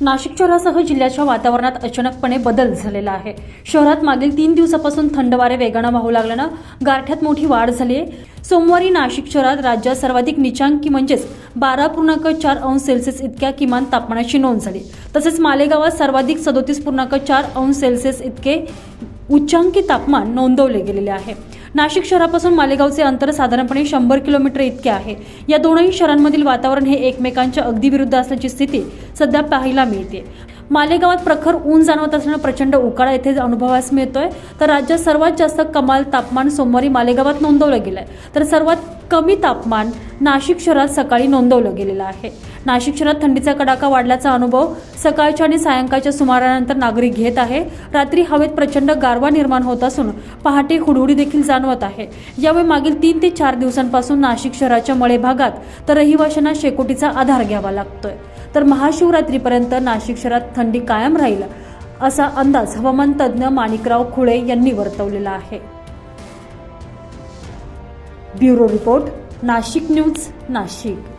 नाशिक शहरासह जिल्ह्याच्या वातावरणात अचानकपणे बदल झालेला आहे. शहरात मागील तीन दिवसापासून थंड वारे वेगानं वाहू लागल्यानं गारठ्यात मोठी वाढ झाली आहे सोमवारी नाशिक शहरात राज्यात सर्वाधिक निचांकी म्हणजेच बारा पूर्णांक चार अंश सेल्सिअस इतक्या किमान तापमानाची नोंद झाली. तसेच मालेगावात सर्वाधिक सदोतीस पूर्णांक चार अंश सेल्सिअस इतके उच्चांकी तापमान नोंदवले गेलेले आहे. नाशिक शहरापासून मालेगावचे अंतर साधारणपणे शंभर किलोमीटर इतके आहे. या दोनही शहरांमधील वातावरण हे एकमेकांच्या अगदी विरुद्ध असल्याची स्थिती सध्या पाहायला मिळते. मालेगावात प्रखर ऊन जाणवत असल्यानं प्रचंड उकाडा येथे अनुभवास मिळतोय. तर राज्यात सर्वात जास्त कमाल तापमान सोमवारी मालेगावात नोंदवलं गेलंय. तर सर्वात कमी तापमान नाशिक शहरात सकाळी नोंदवलं गेलेलं आहे. नाशिक शहरात थंडीचा कडाका वाढल्याचा अनुभव सकाळच्या आणि सायंकाळच्या सुमारानंतर नागरिक घेत आहे. रात्री हवेत प्रचंड गारवा निर्माण होत असून पहाटे हुडहुडी देखील जाणवत आहे. यावेळी मागील तीन ते चार दिवसांपासून नाशिक शहराच्या मळे भागात तर रहिवाशांना शेकोटीचा आधार घ्यावा लागतोय. तर महाशिवरात्रीपर्यंत नाशिक शहरात थंडी कायम राहील असा अंदाज हवामान तज्ज्ञ माणिकराव खुळे यांनी वर्तवलेला आहे. Bureau report Nashik news Nashik.